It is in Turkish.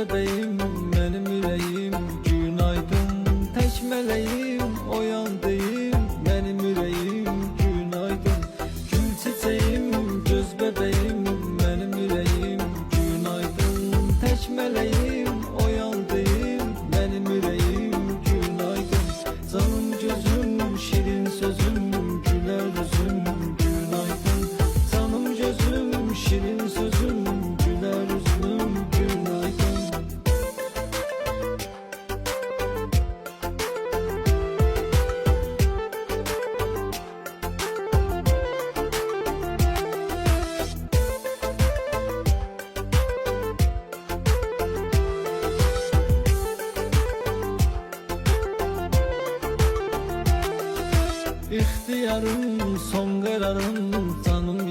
neredeyim benim yüreğim. Günaydın tek meleğim o yan değil İhtiyarım son kararım Canım